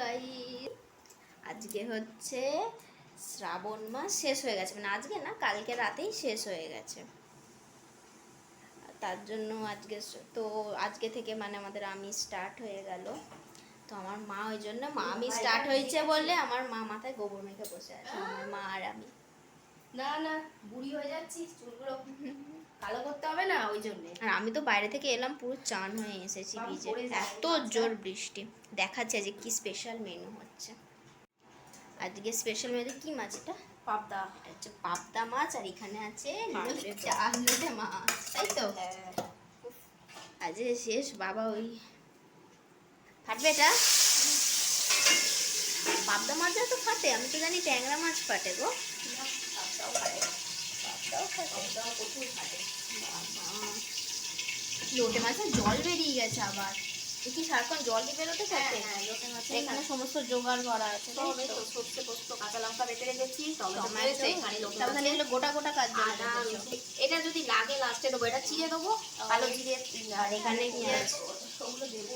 গাই আজকে হচ্ছে শ্রাবণ মাস শেষ হয়ে গেছে। মানে আজকে না কালকে রাতেই শেষ হয়ে গেছে। তার জন্য আজকে তো আজকে থেকে মানে আমাদের আমি স্টার্ট হয়ে গেল। তো আমার মা ওই জন্য মা আমি স্টার্ট হয়েছে বলে আমার মা মাথায় গোবর মেখে বসে আছে আমার মা আর আমি। না না বুড়ি হয়ে যাচ্ছিস চুলগুলো কালো করতে না ওই জন্য। আর আমি তো বাইরে থেকে এলাম পুরো চান হয়ে এসেছি ভিজে। এত জোর বৃষ্টি। দেখাচ্ছে যে কি স্পেশাল মেনু হচ্ছে। আজকে স্পেশাল মেনু কি মাছ এটা? পাবদা। এটা হচ্ছে পাবদা মাছ আর এখানে আছে লোটে মাছ তাই তো? আজ শেষ বাবা ওই ফাটবে এটা? পাবদা মাছ তো ফাটে আমি তো জানি ট্যাংরা মাছ ফাটে গো। প্রচুর খাটে বাবা লোটে মাছের জল বেরিয়ে গেছে আবার। কি সারাক্ষণ জলই বেরোতে থাকে? হ্যাঁ, মাছের এখানে সমস্ত জোগাড় করা আছে সর্ষে পোস্ত কাঁচা লঙ্কা বেটে রেখেছি তাহলে এগুলো গোটা গোটা কাজ। এটা যদি লাগে লাস্টে দেবো এটা চিড়ে দেবো কালো জিরে আর এখানে ওগুলো দেবো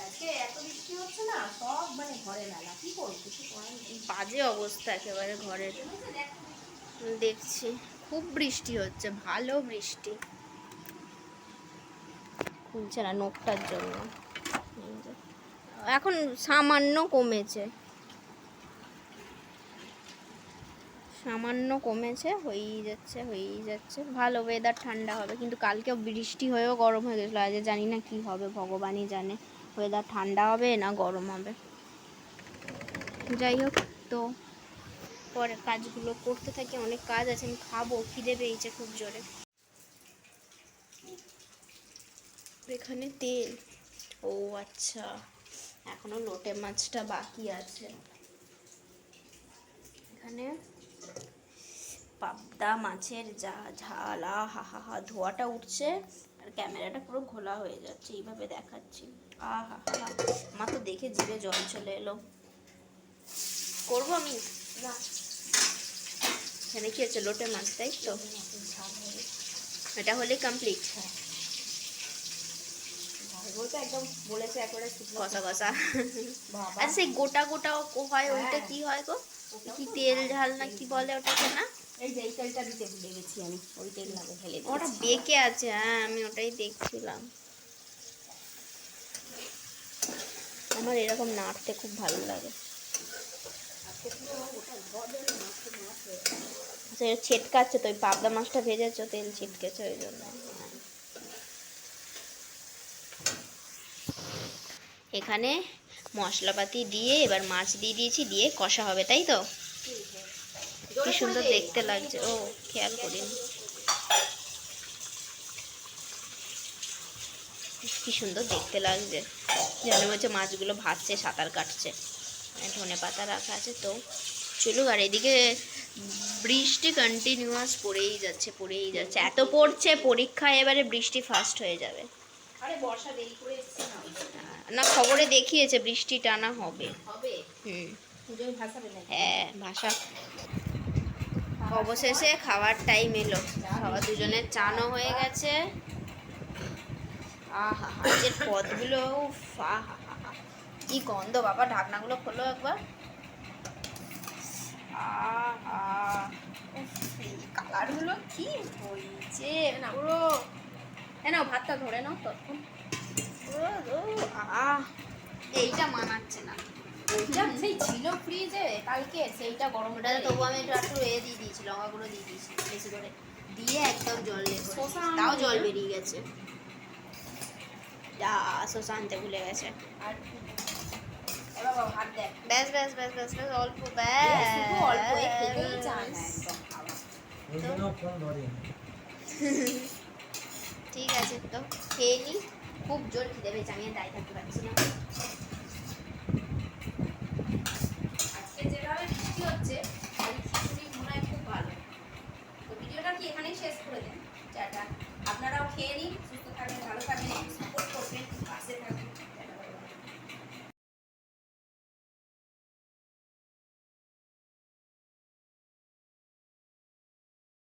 আজকে এত বৃষ্টি হচ্ছে না সব মানে ঘরে মেলা কি করব কিছু করার বাজে অবস্থা একেবারে ঘরের। দেখছি খুব বৃষ্টি হচ্ছে ভালো বৃষ্টি। খুলছে না নোকটার জন্য। এখন সামান্য কমেছে। সামান্য কমেছে হয়েই যাচ্ছে হয়েই যাচ্ছে। ভালো ওয়েদার ঠান্ডা হবে কিন্তু কালকেও বৃষ্টি হয়েও গরম হয়ে গেছিল। আজ জানি না কি হবে ভগবানই জানে। ওয়েদার ঠান্ডা হবে না গরম হবে। যাই হোক, তো পরে কাজগুলো করতে থাকি, অনেক কাজ আছে, আমি খাব, খিদে পেয়েছে খুব জোরে। এখানে তেল। ও আচ্ছা এখনও লোটে মাছটা বাকি আছে। এখানে পাবদা মাছের যা ঝাল আহা হা হা ধোয়াটা উঠছে, আর ক্যামেরাটা পুরো ঘোলা হয়ে যাচ্ছে, এইভাবে দেখাচ্ছি। আহা হা হা, আমার তো দেখে জিভে জল চলে এলো। করব আমি? এখানে কি হচ্ছে? লোটে মাছ তাই তো? এটা হলে কমপ্লিট বলতে একদম বলেছে একবারে শুকনো কষা কষা। আর সেই গোটা গোটা হয় ওইটা। কি গো? কি তেল ঝাল না কি বলে ওটাকে না? এই যে এই তেলটা দিতে ভুলে গেছি আমি। ওই তেল লাগে ফেলে ওটা বেঁকে আছে হ্যাঁ আমি ওটাই দেখছিলাম। আমার এরকম নাড়তে খুব ভালো লাগে। গেছে। আচ্ছা ছেটকাচ্ছে তো, ওই পাবদা মাছটা ভেজেছো, তেল ছিটকেছে, ওই জন্য। এখানে মশলাপাতি দিয়ে এবার মাছ দিয়ে দিয়েছি, দিয়ে কষা হবে, তাই তো কি সুন্দর দেখতে লাগছে ও, খেয়াল করিনি কি সুন্দর দেখতে লাগছে যেন হচ্ছে মাছগুলো ভাসছে সাঁতার কাটছে ধনে পাতা রাখা আছে তো চলুক আর এদিকে বৃষ্টি কন্টিনিউয়াস পড়েই যাচ্ছে পড়েই যাচ্ছে। এত পড়ছে পরীক্ষা এবারে বৃষ্টি ফাস্ট হয়ে যাবে। আরে বর্ষা দেরি করে এসছে না? খবরে দেখিয়েছে বৃষ্টি টানা হবে। হবে? হুম। হ্যাঁ ভাষা। অবশেষে খাওয়ার টাইম এলো। খাওয়া দুজনের চানও হয়ে গেছে। আহা আজকের পদগুলো আহা। কি গন্ধ বাবা ঢাকনাগুলো খোলো একবার। কালারগুলো কি হয়েছে পুরো এ নাও ভাতটা ধরে নাও তখন এইটা মানাচ্ছে না। ওইটা সেই ছিল ফ্রিজে কালকে সেইটা গরম ওটাতে তবু আমি একটু একটু এ দিয়ে দিয়েছি লঙ্কা গুঁড়ো দিয়ে দিয়েছি বেশি করে। দিয়ে একদম জল। তাও জল বেরিয়ে গেছে। যা শসা আনতে ভুলে গেছে। আর ব্যাস ব্যাস ব্যাস ব্যাস ব্যাস অল্প ব্যাস অল্প খেতেই চায় না একদম ঠিক আছে তো খেয়ে নি। খুব জোর খিদে পেয়েছে আমি দাঁড়িয়ে থাকতে পারছি না। আজকে যেভাবে বৃষ্টি হচ্ছে খিচুড়ি মনে হয় খুব ভালো। তো ভিডিওটা কি এখানেই শেষ করে দেন আপনারাও খেয়ে নিন।